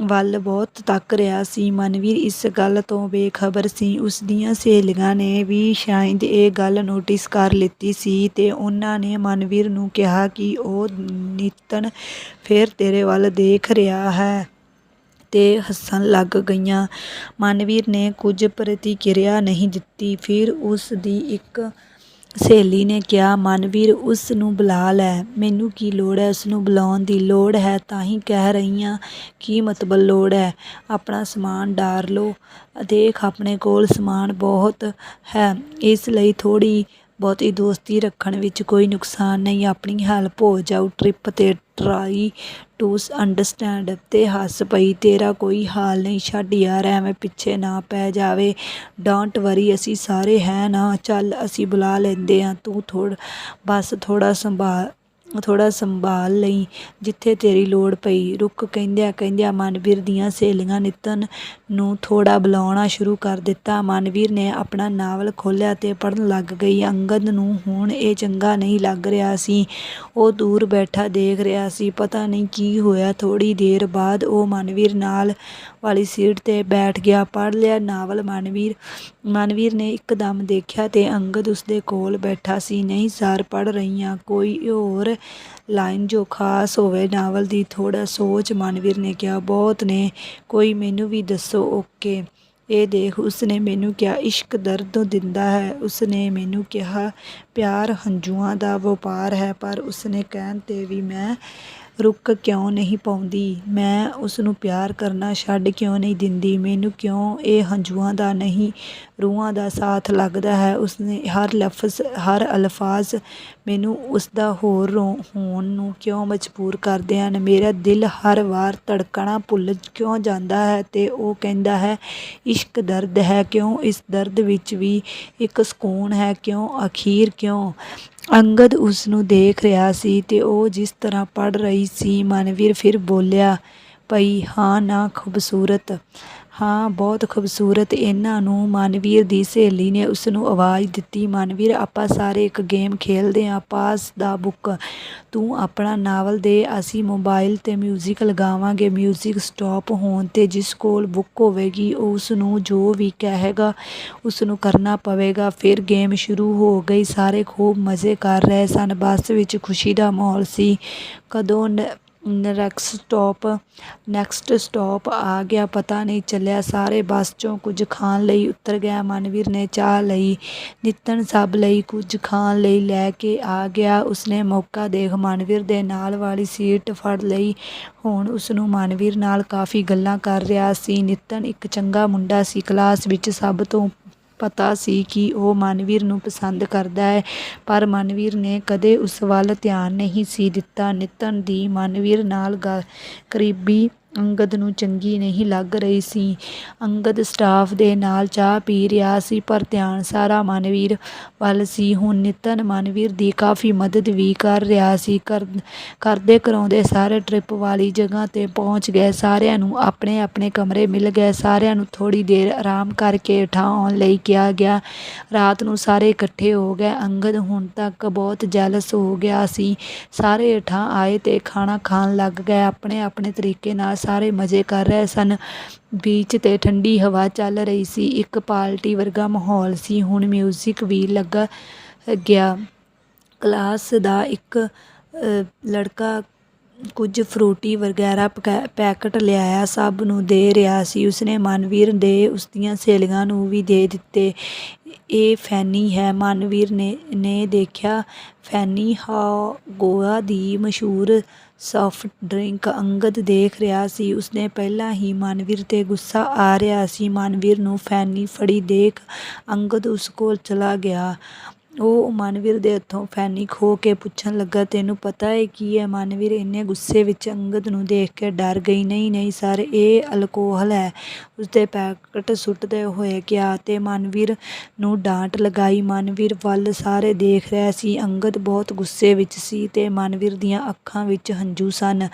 ਵੱਲ ਬਹੁਤ ਤੱਕ ਰਿਹਾ ਸੀ। ਮਨਵੀਰ ਇਸ ਗੱਲ ਤੋਂ ਬੇਖਬਰ ਸੀ। ਉਸ ਦੀਆਂ ਸਹੇਲੀਆਂ ਨੇ ਵੀ ਸ਼ਾਇਦ ਇਹ ਗੱਲ ਨੋਟਿਸ ਕਰ ਲਿੱਤੀ ਸੀ ਤੇ ਉਹਨਾਂ ਨੇ ਮਨਵੀਰ ਨੂੰ ਕਿਹਾ ਕਿ ਉਹ ਨਿਤਨ ਫਿਰ ਤੇਰੇ ਵੱਲ ਦੇਖ ਰਿਹਾ ਹੈ। ਤੇ ਹੱਸਣ ਲੱਗ ਗਈਆਂ। ਮਨਵੀਰ ਨੇ ਕੁਝ ਪ੍ਰਤੀਕਿਰਿਆ ਨਹੀਂ ਦਿੱਤੀ। ਫਿਰ ਉਸ ਦੀ ਇੱਕ ਸਹੇਲੀ ਨੇ ਕਿਹਾ, ਮਨਵੀਰ, ਉਸ ਨੂੰ ਬੁਲਾ ਲੈ। ਮੈਨੂੰ ਕੀ ਲੋੜ ਹੈ? ਉਸ ਨੂੰ ਬੁਲਾਉਣ ਦੀ ਲੋੜ ਹੈ ਤਾਂ ਹੀ ਕਹਿ ਰਹੀ ਹਾਂ ਕੀ ਮਤਲਬ ਲੋੜ ਹੈ। ਆਪਣਾ ਸਮਾਨ ਡਾਰ ਲਓ। ਦੇਖ, ਆਪਣੇ ਕੋਲ ਸਮਾਨ ਬਹੁਤ ਹੈ। ਇਸ ਲਈ ਥੋੜੀ ਬਹੁਤੀ ਦੋਸਤੀ ਰੱਖਣ ਵਿੱਚ ਕੋਈ ਨੁਕਸਾਨ ਨਹੀਂ, ਆਪਣੀ ਹੈਲਪ ਹੋ ਜਾਊ ਟ੍ਰਿਪ ਤੇ ਟਰਾਈ ਟੂ ਅੰਡਰਸਟੈਂਡ ਤੇ ਹੱਸ ਪਈ, ਤੇਰਾ ਕੋਈ ਹਾਲ ਨਹੀਂ, ਛੱਡ ਯਾਰ, ਐਵੇਂ ਪਿੱਛੇ ਨਾ ਪੈ ਜਾਵੇ। ਡੋਂਟ ਵਰੀ ਅਸੀਂ ਸਾਰੇ ਹੈ ਨਾ, ਚੱਲ ਅਸੀਂ ਬੁਲਾ ਲੈਂਦੇ ਆ ਤੂੰ ਥੋੜ ਬਸ ਥੋੜਾ ਸੰਭਾਲ ਥੋੜਾ ਸੰਭਾਲ ਲਈ, ਜਿੱਥੇ ਤੇਰੀ ਲੋੜ ਪਈ। ਰੁਕ ਕਹਿੰਦਿਆਂ ਕਹਿੰਦਿਆਂ ਮਨਵੀਰ ਦੀਆਂ ਸਹੇਲੀਆਂ ਨਿਤਨ ਨੂੰ ਥੋੜਾ ਬੁਲਾਉਣਾ ਸ਼ੁਰੂ ਕਰ ਦਿੱਤਾ। ਮਨਵੀਰ ਨੇ ਆਪਣਾ ਨਾਵਲ ਖੋਲ੍ਹਿਆ ਤੇ ਪੜ੍ਹਨ ਲੱਗ ਗਈ। ਅੰਗਦ ਨੂੰ ਹੁਣ ਇਹ ਚੰਗਾ ਨਹੀਂ ਲੱਗ ਰਿਹਾ ਸੀ। ਉਹ ਦੂਰ ਬੈਠਾ ਦੇਖ ਰਿਹਾ ਸੀ। ਪਤਾ ਨਹੀਂ ਕੀ ਹੋਇਆ। ਥੋੜੀ ਦੇਰ ਬਾਅਦ ਉਹ ਮਨਵੀਰ ਨਾਲ ਵਾਲੀ ਸੀਟ ਤੇ ਬੈਠ ਗਿਆ, ਪੜ੍ਹ ਲਿਆ। ਨਾਵਲ ਮਨਵੀਰ ਮਨਵੀਰ ਨੇ ਇੱਕਦਮ ਦੇਖਿਆ ਤੇ ਅੰਗਦ ਉਸਦੇ ਕੋਲ ਬੈਠਾ ਸੀ। ਨਹੀਂ ਸਰ, ਪੜ੍ਹ ਰਹੀ ਹਾਂ। ਕੋਈ ਹੋਰ ਲਾਈਨ ਜੋ ਖਾਸ ਹੋਵੇ ਨਾਵਲ ਦੀ ਥੋੜਾ ਸੋਚ, ਮਨਵੀਰ ਨੇ ਕਿਹਾ। ਬਹੁਤ ਨੇ। ਕੋਈ ਮੈਨੂੰ ਵੀ ਦੱਸੋ। ਓਕੇ। ਇਹ ਦੇਖ ਉਸਨੇ ਮੈਨੂੰ ਕਿਹਾ, ਇਸ਼ਕ ਦਰਦ ਦਿੰਦਾ ਹੈ। ਉਸਨੇ ਮੈਨੂੰ ਕਿਹਾ, ਪਿਆਰ ਹੰਝੂਆਂ ਦਾ ਵਪਾਰ ਹੈ। ਪਰ ਉਸਨੇ ਕਹਿਣ ਤੇ ਵੀ ਮੈਂ ਰੁਕ ਕਿਉਂ ਨਹੀਂ ਪਾਉਂਦੀ? ਮੈਂ ਉਸ ਨੂੰ ਪਿਆਰ ਕਰਨਾ ਛੱਡ ਕਿਉਂ ਨਹੀਂ ਦਿੰਦੀ? ਮੈਨੂੰ ਕਿਉਂ ਇਹ ਹੰਝੂਆਂ ਦਾ ਨਹੀਂ, ਰੂਹਾਂ ਦਾ ਸਾਥ ਲੱਗਦਾ ਹੈ? ਉਸਨੇ ਹਰ ਲਫ਼ਜ਼, ਹਰ ਅਲਫਾਜ਼ ਮੈਨੂੰ ਉਸ ਦਾ ਹੋਰ ਹੋਣ ਨੂੰ ਕਿਉਂ ਮਜਬੂਰ ਕਰਦੇ ਹਨ? ਮੇਰਾ ਦਿਲ ਹਰ ਵਾਰ ਧੜਕਣਾ ਭੁੱਲ ਕਿਉਂ ਜਾਂਦਾ ਹੈ? ਤੇ ਉਹ ਕਹਿੰਦਾ ਹੈ, ਇਸ਼ਕ ਦਰਦ ਹੈ ਕਿਉਂ? ਇਸ ਦਰਦ ਵਿੱਚ ਵੀ ਇੱਕ ਸਕੂਨ ਹੈ ਕਿਉਂ? ਅਖੀਰ ਕਿਉਂ? ਅੰਗਦ ਉਸ ਨੂੰ ਦੇਖ ਰਿਹਾ ਸੀ ਤੇ ਉਹ ਜਿਸ ਤਰ੍ਹਾਂ ਪੜ ਰਹੀ ਸੀ, ਮਨਵੀਰ ਫਿਰ ਬੋਲਿਆ ਪਈ ਹਾਂ ਨਾ, ਖੂਬਸੂਰਤ। ਹਾਂ ਬਹੁਤ ਖੂਬਸੂਰਤ ਇਹਨਾਂ ਨੂੰ ਮਨਵੀਰ ਦੀ ਸਹੇਲੀ ਨੇ ਉਸ ਨੂੰ ਆਵਾਜ਼ ਦਿੱਤੀ ਮਨਵੀਰ ਆਪਾਂ ਸਾਰੇ ਇੱਕ ਗੇਮ ਖੇਲਦੇ ਆਂ ਪਾਸ ਦਾ ਬੁੱਕ ਤੂੰ ਆਪਣਾ ਨਾਵਲ ਦੇ ਅਸੀਂ ਮੋਬਾਈਲ ਤੇ 뮤직 ਲਗਾਵਾਂਗੇ 뮤직 ਸਟਾਪ ਹੋਣ ਤੇ ਜਿਸ ਕੋਲ ਬੁੱਕ ਹੋਵੇਗੀ ਉਸ ਨੂੰ ਜੋ ਵੀ ਕਹੇਗਾ ਉਸ ਨੂੰ ਕਰਨਾ ਪਵੇਗਾ ਫਿਰ ਗੇਮ ਸ਼ੁਰੂ ਹੋ ਗਈ ਸਾਰੇ ਖੂਬ ਮਜ਼ੇ ਕਰ ਰਹੇ ਸਨ ਬੱਸ ਵਿੱਚ ਖੁਸ਼ੀ ਦਾ ਮਾਹੌਲ ਸੀ ਕਦੋਂ ਨੈਕਸਟ ਸਟੋਪ ਨੈਕਸਟ ਸਟੋਪ ਆ ਗਿਆ, ਪਤਾ ਨਹੀਂ ਚੱਲਿਆ। ਸਾਰੇ ਬੱਸ 'ਚੋਂ ਕੁਝ ਖਾਣ ਲਈ ਉਤਰ ਗਿਆ। ਮਨਵੀਰ ਨੇ ਚਾਹ ਲਈ, ਨਿੱਤਨ ਸਭ ਲਈ ਕੁਝ ਖਾਣ ਲਈ ਲੈ ਕੇ ਆ ਗਿਆ। ਉਸਨੇ ਮੌਕਾ ਦੇਖ ਮਨਵੀਰ ਦੇ ਨਾਲ ਵਾਲੀ ਸੀਟ ਫੜ ਲਈ। ਹੁਣ ਉਸਨੂੰ ਮਨਵੀਰ ਨਾਲ ਕਾਫੀ ਗੱਲਾਂ ਕਰ ਰਿਹਾ ਸੀ। ਨਿੱਤਨ ਇੱਕ ਚੰਗਾ ਮੁੰਡਾ ਸੀ। ਕਲਾਸ ਵਿੱਚ ਸਭ ਤੋਂ ਪਤਾ ਸੀ ਕਿ ਉਹ ਮਨਵੀਰ ਨੂੰ ਪਸੰਦ ਕਰਦਾ ਹੈ, ਪਰ ਮਨਵੀਰ ਨੇ ਕਦੇ ਉਸ ਵੱਲ ਧਿਆਨ ਨਹੀਂ ਸੀ ਦਿੱਤਾ। ਨਿਤਨ ਦੀ ਮਨਵੀਰ ਨਾਲ ਗ, ਕਰੀਬੀ ਅੰਗਦ ਨੂੰ ਚੰਗੀ ਨਹੀਂ ਲੱਗ ਰਹੀ ਸੀ। ਅੰਗਦ ਸਟਾਫ ਦੇ ਨਾਲ ਚਾਹ ਪੀ ਰਿਹਾ ਸੀ, ਪਰ ਧਿਆਨ ਸਾਰਾ ਮਨਵੀਰ ਵੱਲ ਸੀ। ਹੁਣ ਨਿਤਨ ਮਨਵੀਰ ਦੀ ਕਾਫੀ ਮਦਦ ਵੀ ਕਰ ਰਿਹਾ ਸੀ। ਕਰਦੇ ਕਰਾਉਂਦੇ ਸਾਰੇ ਟ੍ਰਿਪ ਵਾਲੀ ਜਗ੍ਹਾ ਤੇ ਪਹੁੰਚ ਗਏ। ਸਾਰਿਆਂ ਨੂੰ ਆਪਣੇ ਆਪਣੇ ਕਮਰੇ ਮਿਲ ਗਏ। ਸਾਰਿਆਂ ਨੂੰ ਥੋੜੀ ਦੇਰ ਆਰਾਮ ਕਰਕੇ ਉਠਾਉਣ ਲਈ ਕਿਹਾ ਗਿਆ। ਰਾਤ ਨੂੰ ਸਾਰੇ ਇਕੱਠੇ ਹੋ ਗਏ। ਅੰਗਦ ਹੁਣ ਤੱਕ ਬਹੁਤ ਜੈਲਸ ਹੋ ਗਿਆ ਸੀ। ਸਾਰੇ ਉਠਾ ਆਏ ਤੇ ਖਾਣਾ ਖਾਣ ਲੱਗ ਗਏ। ਆਪਣੇ ਆਪਣੇ ਤਰੀਕੇ ਨਾਲ ਸਾਰੇ ਮਜ਼ੇ ਕਰ ਰਹੇ ਸਨ। ਬੀਚ ਤੇ ਠੰਡੀ ਹਵਾ ਚੱਲ ਰਹੀ ਸੀ। ਇੱਕ ਪਾਰਟੀ ਵਰਗਾ ਮਾਹੌਲ ਸੀ। ਹੁਣ ਮਿਊਜ਼ਿਕ ਵੀ ਲੱਗਾ ਗਿਆ। ਕਲਾਸ ਦਾ ਇੱਕ ਲੜਕਾ ਕੁਝ ਫਰੂਟੀ ਵਗੈਰਾ ਪਕੈ- ਪੈਕਟ ਲਿਆਇਆ, ਸਭ ਨੂੰ ਦੇ ਰਿਹਾ ਸੀ। ਉਸਨੇ ਮਨਵੀਰ ਦੇ ਉਸਦੀਆਂ ਸਹੇਲੀਆਂ ਨੂੰ ਵੀ ਦੇ ਦਿੱਤੇ। ਇਹ ਫੈਨੀ ਹੈ। ਮਨਵੀਰ ਨੇ ਨੇ ਦੇਖਿਆ ਫੈਨੀ ਹਾ ਗੋਆ ਦੀ ਮਸ਼ਹੂਰ ਸਾਫਟ ਡਰਿੰਕ ਅੰਗਦ ਦੇਖ ਰਿਹਾ ਸੀ। ਉਸਨੇ ਪਹਿਲਾਂ ਹੀ ਮਨਵੀਰ ਤੇ ਗੁੱਸਾ ਆ ਰਿਹਾ ਸੀ। ਮਨਵੀਰ ਨੂੰ ਫੈਨੀ ਫੜੀ ਦੇਖ ਅੰਗਦ ਉਸ ਕੋਲ ਚਲਾ ਗਿਆ। ਉਹ ਮਨਵੀਰ ਦੇ ਹੱਥੋਂ ਫੈਨਿਕ ਹੋ ਕੇ ਪੁੱਛਣ ਲੱਗਾ, ਤੈਨੂੰ ਪਤਾ ਹੈ ਕੀ ਹੈ ਮਨਵੀਰ? ਇੰਨੇ ਗੁੱਸੇ ਵਿੱਚ ਅੰਗਦ ਨੂੰ ਦੇਖ ਕੇ ਡਰ ਗਈ। ਨਹੀਂ ਨਹੀਂ ਸਰ, ਇਹ ਅਲਕੋਹਲ ਹੈ। ਉਸਦੇ ਪੈਕਟ ਸੁੱਟਦੇ ਹੋਏ ਕਿਹਾ ਤੇ ਮਨਵੀਰ ਨੂੰ ਡਾਂਟ ਲਗਾਈ। ਮਨਵੀਰ ਵੱਲ ਸਾਰੇ ਦੇਖ ਰਿਹਾ ਸੀ। ਅੰਗਦ ਬਹੁਤ ਗੁੱਸੇ ਵਿੱਚ ਸੀ ਤੇ ਮਨਵੀਰ ਦੀਆਂ ਅੱਖਾਂ ਵਿੱਚ ਹੰਝੂ ਸਨ।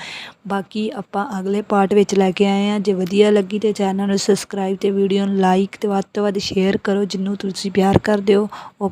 ਬਾਕੀ ਆਪਾਂ ਅਗਲੇ ਪਾਰਟ ਵਿੱਚ ਲੈ ਕੇ ਆਏ ਹਾਂ। ਜੇ ਵਧੀਆ ਲੱਗੀ ਤੇ ਚੈਨਲ ਨੂੰ ਸਬਸਕ੍ਰਾਈਬ ਤੇ ਵੀਡੀਓ ਨੂੰ ਲਾਈਕ ਤੇ ਵੱਧ ਤੋਂ ਵੱਧ ਸ਼ੇਅਰ ਕਰੋ, ਜਿੰਨੂੰ ਤੁਸੀਂ ਪਿਆਰ ਕਰਦੇ ਹੋ। ਉਹ